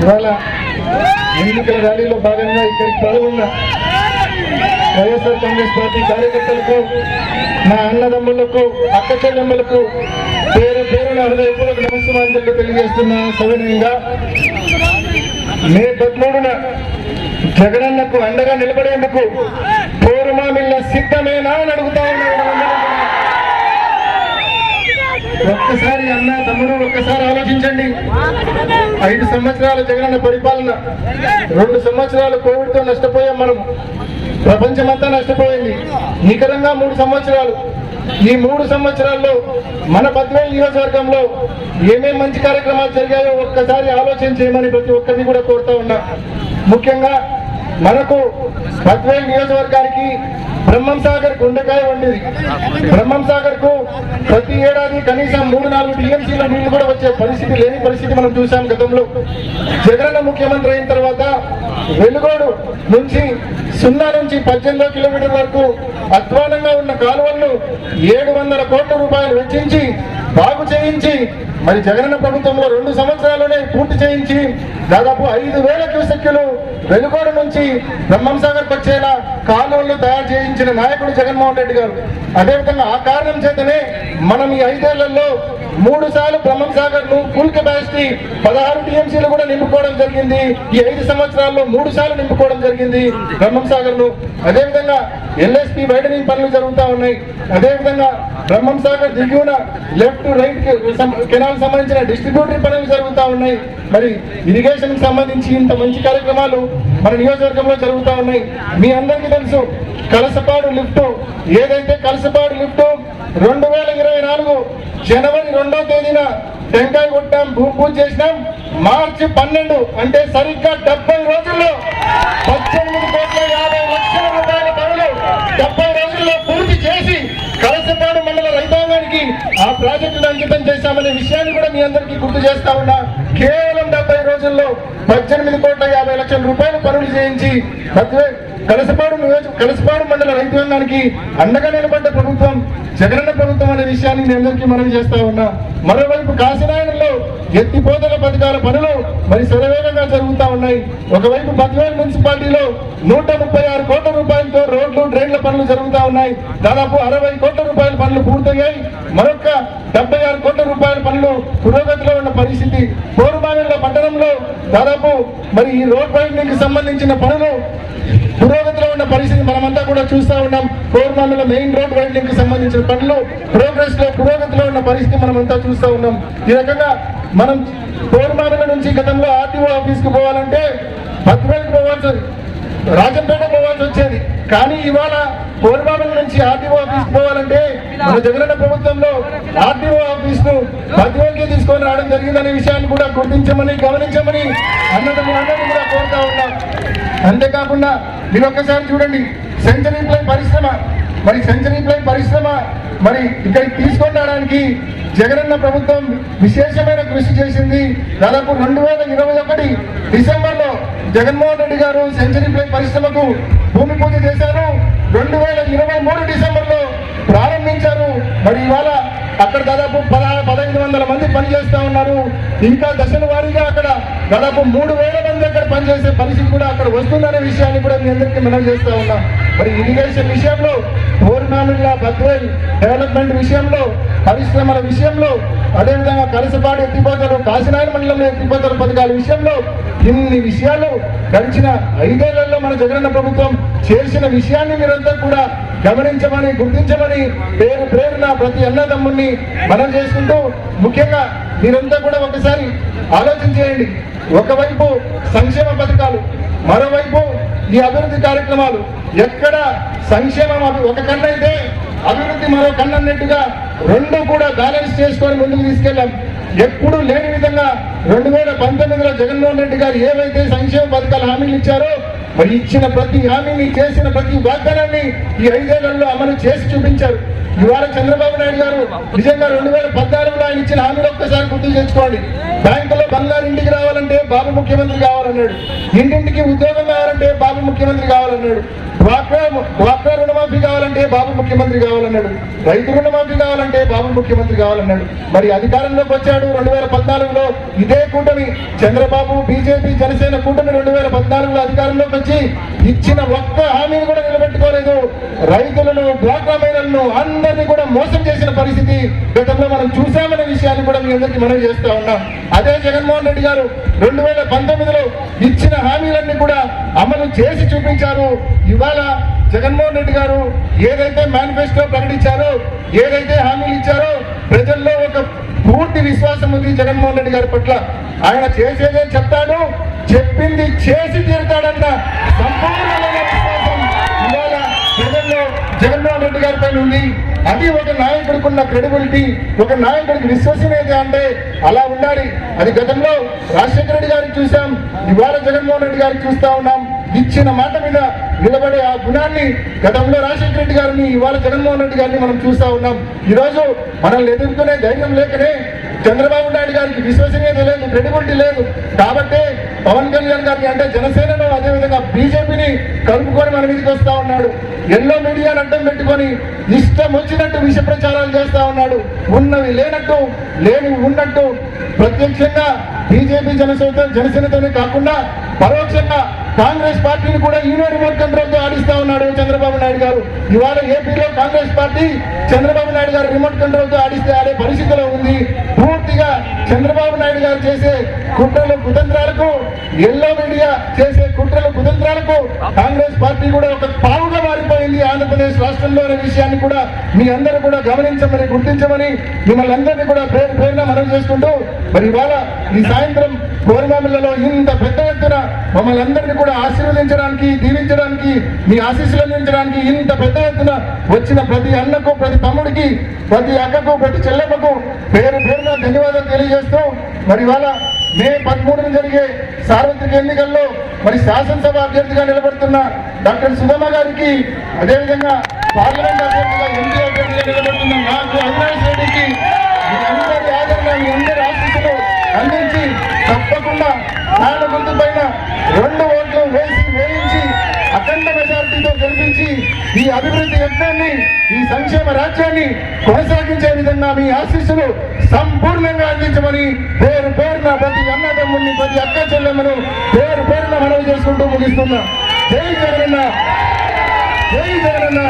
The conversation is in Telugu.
ఇవాళ ఎన్నికల ర్యాలీలో భాగంగా ఇక్కడికి పాల్గొన్న వైఎస్ఆర్ కాంగ్రెస్ పార్టీ కార్యకర్తలకు నా అన్నదమ్ములకు అక్క చెల్లెమ్మలకు పేరు పేరున హృదయపూర్వక నమస్కారాలు తెలియజేస్తున్న సవినయంగా. మే పదమూడున జగనన్నకు అండగా నిలబడేందుకు పోరుమామిల్ల సిద్ధమేనా అని అడుగుతా ఉన్నాను ఒక్కసారి అన్న తమ్ముడు ఒక్కసారి ఆలోచించండి. ఐదు సంవత్సరాల జగనన్న పరిపాలన రెండు సంవత్సరాలు కోవిడ్తో నష్టపోయాం మనం. ప్రపంచమంతా నష్టపోయింది. నికరంగా మూడు సంవత్సరాలు. ఈ మూడు సంవత్సరాల్లో మన పద్వేలు నియోజకవర్గంలో ఏమేమి మంచి కార్యక్రమాలు జరిగాయో ఒక్కసారి ఆలోచన చేయమని ప్రతి ఒక్కరిని కూడా కోరుతా ఉన్నా. ముఖ్యంగా మనకు పద్వేలు నియోజకవర్గానికి బ్రహ్మం సాగర్ గుండెకాయ వండిది. బ్రహ్మం సాగర్కు ప్రతి ఏడాది కనీసం మూడు నాలుగు టీఎంసీల నీళ్ళు కూడా వచ్చే పరిస్థితి లేని పరిస్థితి మనం చూసాం గతంలో. జగనన్న ముఖ్యమంత్రి అయిన తర్వాత వెలుగోడు నుంచి సున్నా నుంచి పద్దెనిమిదో కిలోమీటర్ వరకు అధ్వానంగా ఉన్న కాలువలను ఏడు వందల కోట్ల రూపాయలు వెచ్చించి బాగు చేయించి మరి జగనన్న ప్రభుత్వంలో రెండు సంవత్సరాలనే పూర్తి చేయించి దాదాపు ఐదు వేల క్యూసెక్యులు వెలుగోడు నుంచి బ్రహ్మం సాగర్కి వచ్చేలా కాలువలు తయారు చేయించిన నాయకుడు జగన్మోహన్ రెడ్డి గారు. అదేవిధంగా ఆ కారణం చేతనే మనం ఈ ఐదేళ్ళలో మూడు సార్లు బ్రహ్మం సాగర్ ను పదహారు టీఎంసీలు కూడా నింపుకోవడం జరిగింది. ఈ ఐదు సంవత్సరాల్లో మూడు సార్లు నింపుకోవడం జరిగింది. బ్రహ్మం సాగర్ను అదేవిధంగా ఎల్ఎస్పి వైడనింగ్ పనులు జరుగుతా ఉన్నాయి. అదేవిధంగా బ్రహ్మం సాగర్ దిగువన లెఫ్ట్ రైట్ కెనాల్ సంబంధించిన డిస్ట్రిబ్యూటరీ పనులు జరుగుతూ ఉన్నాయి. మరి ఇరిగేషన్కి సంబంధించి ఇంత మంచి కార్యక్రమాలు మన నియోజకవర్గంలో జరుగుతా ఉన్నాయి. మీ అందరికీ తెలుసు కలసపాడు లిఫ్ట్ ఏదైతే కలసపాడు లిఫ్ట్ రెండు వేల ఇరవై నాలుగు జనవరి రెండో తేదీన టెంకాయ కొట్టాం భూమి పూజ చేసినాం. మార్చి పన్నెండు అంటే సరిగ్గా డెబ్బై రోజుల్లో పద్దెనిమిది కోట్ల యాభై లక్షల రూపాయల పనులు డెబ్బై రోజుల్లో పూర్తి చేసి కలసపాడు మండల రైతాంగానికి ఆ ప్రాజెక్టును అంకితం చేశామనే విషయాన్ని కూడా మీ అందరికీ గుర్తు చేస్తా ఉన్నా. కేవలం డెబ్బై రోజుల్లో పద్దెనిమిది కోట్ల యాభై లక్షల రూపాయల పనులు చేయించి కలసపాడు నియోజక కలసపాడు మండల రైతాంగానికి అండగా నిలబడ్డ ప్రభుత్వం జగనన్న ప్రభుత్వం అనే విషయాన్ని మీ అందరికీ మనవి చేస్తా ఉన్నా. మరోవైపు కాశీనాయనంలో ఎత్తిపోతల పథకాల పనులు మరి శరవేగంగా జరుగుతా ఉన్నాయి. ఒకవైపు బద్వేల్ మున్సిపాలిటీలో నూట ముప్పై ఆరు కోట్ల రూపాయలతో రోడ్లు డ్రైన్ల పనులు జరుగుతా ఉన్నాయి. దాదాపు అరవై కోట్ల రూపాయల పనులు పూర్తయ్యాయి. మరొక డెబ్బై ఆరు కోట్ల రూపాయల పనులు పురోగతిలో ఉన్న పరిస్థితి దాదాపు మరి ఈ రోడ్ వైండింగ్ సంబంధించిన పనులు పురోగతిలో ఉన్న పరిస్థితి మనమంతా కూడా చూస్తూ ఉన్నాం. కోరుమామిల మెయిన్ రోడ్ వైండింగ్ సంబంధించిన పనులు ప్రోగ్రెస్లో పురోగతిలో ఉన్న పరిస్థితి మనమంతా చూస్తూ ఉన్నాం. ఈ రకంగా మనం కోరుమామిల నుంచి గతంలో ఆర్టీఓ ఆఫీస్కి పోవాలంటే పత్రికలకు పోవాల్సి రాజంపేట పోవాల్సి వచ్చేది. కానీ ఇవాళ కోరిబాబుల నుంచి ఆర్టీఓ ఆఫీస్ పోవాలంటే మన జగనన్న ప్రభుత్వంలో ఆర్టీఓ ఆఫీస్ను పత్రికలకి తీసుకొని రావడం జరిగిందనే విషయాన్ని కూడా గుర్తించమని గమనించమని అన్నదమ్ములందరినీ కూడా కోరుతా ఉన్నాం. అంతేకాకుండా మీరు ఒక్కసారి చూడండి సెంచరీ ప్లై పరిశ్రమ. మరి సెంచరీ ప్లై పరిశ్రమ మరి ఇక్కడికి తీసుకొని రావడానికి జగనన్న ప్రభుత్వం విశేషమైన కృషి చేసింది. దాదాపు రెండు వేల ఇరవై ఒకటి డిసెంబర్ జగన్మోహన్ రెడ్డి గారు సెంచరీ ప్లే పరిశ్రమకు భూమి పూజ చేశారు. రెండు వేల ఇరవై మూడు డిసెంబర్లో ప్రారంభించారు. మరి ఇవాళ అక్కడ దాదాపు పదహారు పదహైదు వందల మంది పనిచేస్తూ ఉన్నారు. ఇంకా దశల వారీగా అక్కడ దాదాపు మూడు వేల మంది అక్కడ పనిచేసే పరిస్థితి కూడా అక్కడ వస్తుందనే విషయాన్ని కూడా మీ అందరికీ మనం చేస్తూ ఉన్నాం. మరి ఇరిగేషన్ విషయంలో జిల్లా బద్వేల్ డెవలప్మెంట్ విషయంలో పరిశ్రమల విషయంలో అదేవిధంగా కలసపాడు ఎత్తిపోతలు కాశీనాయన మండలంలో ఎత్తిపోతల పథకాల విషయంలో ఇన్ని విషయాలు గడిచిన ఐదేళ్ళలో మన జగనన్న ప్రభుత్వం చేసిన విషయాన్ని మీరంతా కూడా గమనించమని గుర్తించమని పేరు ప్రేరణ ప్రతి అన్నదమ్ముని మనం చేసుకుంటూ ముఖ్యంగా మీరంతా కూడా ఒకసారి ఆలోచన చేయండి. ఒకవైపు సంక్షేమ పథకాలు మరోవైపు ఈ అభివృద్ధి కార్యక్రమాలు. ఎక్కడ సంక్షేమం అభి- ఒక కన్నైతే అభివృద్ధి మరో కన్నన్నట్టుగా రెండు కూడా బ్యాలెన్స్ చేసుకొని ముందుకు తీసుకెళ్ళాం. ఎప్పుడు లేని విధంగా రెండు వేల పంతొమ్మిదిలో జగన్మోహన్ రెడ్డి గారు ఏవైతే సంక్షేమ పథకాలు హామీలు ఇచ్చారో మరి ఇచ్చిన ప్రతి హామీని చేసిన ప్రతి వాగ్దానాన్ని ఈ ఐదేళ్ళలో అమలు చేసి చూపించారు. ఇవాళ చంద్రబాబు నాయుడు గారు నిజంగా రెండు వేల పద్నాలుగులో ఆయన ఇచ్చిన హామీలు ఒక్కసారి గుర్తు తెచ్చుకోండి బ్యాంకులో బంగారు ఇంటికి రావాలంటే బాబు ముఖ్యమంత్రి కావాలన్నాడు. ఇంటింటికి ఉద్యోగం కావాలంటే బాబు ముఖ్యమంత్రి కావాలన్నాడు. డ్వాక్రా డ్వాక్రా రుణమాఫీ కావాలంటే బాబు ముఖ్యమంత్రి కావాలన్నాడు. రైతు రుణమాఫీ కావాలంటే బాబు ముఖ్యమంత్రి కావాలన్నాడు. మరి అధికారంలోకి వచ్చాడు రెండు వేల పద్నాలుగులో ఇదే కూటమి. చంద్రబాబు బీజేపీ జనసేన కూటమి రెండు వేల పద్నాలుగులో అధికారంలోకి వచ్చి ఇచ్చిన ఒక్క హామీని కూడా నిలబెట్టుకోలేదు. రైతులను డ్వాక్రా మహిళలను అందరినీ కూడా మోసం చేసిన పరిస్థితి గతంలో మనం చూసామనే విషయాన్ని కూడా మీ అందరికీ మనం చేస్తా ఉన్నాం. అదే జగన్మోహన్ రెడ్డి గారు రెండు వేల పంతొమ్మిదిలో ఇచ్చిన హామీలన్నీ కూడా అమలు చేసి చూపించారు. ఇవాళ జగన్మోహన్ రెడ్డి గారు ఏదైతే మేనిఫెస్టో ప్రకటించారో ఏదైతే హామీలు ఇచ్చారో ప్రజల్లో ఒక పూర్తి విశ్వాసం ఉంది జగన్మోహన్ రెడ్డి గారి పట్ల. ఆయన చేసేదే చెప్తాడు చెప్పింది చేసి తీరుతాడన్న సంపూర్ణమైన విశ్వాసం ఇవాళ ప్రజల్లో జగన్మోహన్ గారి పైన ఉంది అది ఒక నాయకుడికి ఉన్న క్రెడిబిలిటీ ఒక నాయకుడికి విశ్వసనీయత అంటే అలా ఉండాలి. అది గతంలో రాజశేఖర రెడ్డి గారికి చూసాం ఇవాళ జగన్మోహన్ రెడ్డి గారికి చూస్తా ఉన్నాం. ఇచ్చిన మాట మీద నిలబడే ఆ గుణాన్ని గతంలో రాజశేఖర రెడ్డి గారిని ఇవాళ జగన్మోహన్ రెడ్డి గారిని మనం చూస్తూ ఉన్నాం. ఈరోజు మనల్ని ఎదుర్కొనే ధైర్యం లేకనే చంద్రబాబు నాయుడు గారికి విశ్వసనీయత లేదు క్రెడిబిలిటీ లేదు. కాబట్టి పవన్ కళ్యాణ్ గారికి అంటే జనసేనలో అదేవిధంగా బీజేపీని కలుపుకొని మన మీదకి వస్తూ ఉన్నాడు. ఎన్నో మీడియాను అడ్డం పెట్టుకొని ఇష్టం వచ్చినట్టు విష ప్రచారాలు చేస్తూ ఉన్నాడు. ఉన్నవి లేనట్టు లేని ఉన్నట్టు ప్రత్యక్షంగా బీజేపీ జనసేన జనసేనతోనే కాకుండా పరోక్షంగా కాంగ్రెస్ పార్టీని కూడా యూనియన్ రిమోట్తో ఆడిస్తా ఉన్నాడు చంద్రబాబు నాయుడు గారు. ఇవాళ ఏపీలో కాంగ్రెస్ పార్టీ చంద్రబాబు నాయుడు గారు రిమోట్ కంట్రోల్తో ఆడిస్తే ఆడే పరిస్థితిలో ఉంది. పూర్తిగా చంద్రబాబు నాయుడు గారు చేసే కుట్రలు కుతంత్రాలకు ఎల్లో మీడియా చేసే కుట్రలు కుతంత్రాలకు కాంగ్రెస్ పార్టీ కూడా ఒక పావుగా మారిపోయింది ఆంధ్రప్రదేశ్ రాష్ట్రంలో అనే విషయాన్ని కూడా మీ అందరూ కూడా గమనించమని గుర్తించమని మిమ్మల్ని అందరినీ కూడా పేరు పేరున మనం చేసుకుంటూ మరి ఇవాళ ఈ సాయంత్రం కోరమామిలలో ఇంత పెద్ద ఎత్తున మమ్మల్ని అందరినీ కూడా ఆశీర్వదించడానికి దీవించడానికి మీ ఆశీస్సులు అందించడానికి ఇంత పెద్ద ఎత్తున వచ్చిన ప్రతి అన్నకు ప్రతి తమ్ముడికి ప్రతి అక్కకు ప్రతి చెల్లెమ్మకు పేరు పేరున ధన్యవాదాలు తెలియజేస్తూ మరి ఇవాళ మే పదమూడున జరిగే సార్వత్రిక ఎన్నికల్లో మరి శాసనసభ అభ్యర్థిగా నిలబడుతున్న డాక్టర్ సుధమ్మ గారికి అదేవిధంగా పార్లమెంట్ అభ్యర్థిగా ఎంపీ అభ్యర్థిగా నిలబడుతున్న నాకు అవినాష్ రెడ్డికి మీ అందరి ఆదరణ మీ అందరి ఆశీస్సులు అందించి తప్పకుండా నాన్న గుర్తు పైన రెండు ఓట్లు వేసి వేయించి అఖండ మెజార్టీతో గెలిపించి ఈ అభివృద్ధి యజ్ఞాన్ని ఈ సంక్షేమ రాజ్యాన్ని కొనసాగించే విధంగా మీ ఆశీస్సులు సంపూర్ణంగా అందించమని పేరు పేరున ప్రతి అన్నదమ్ముని ప్రతి అక్క చెల్లెమ్మను పేరు పేరున మనవి చేసుకుంటూ ముగిస్తున్నా. జై జగనన్న! జై జగనన్న!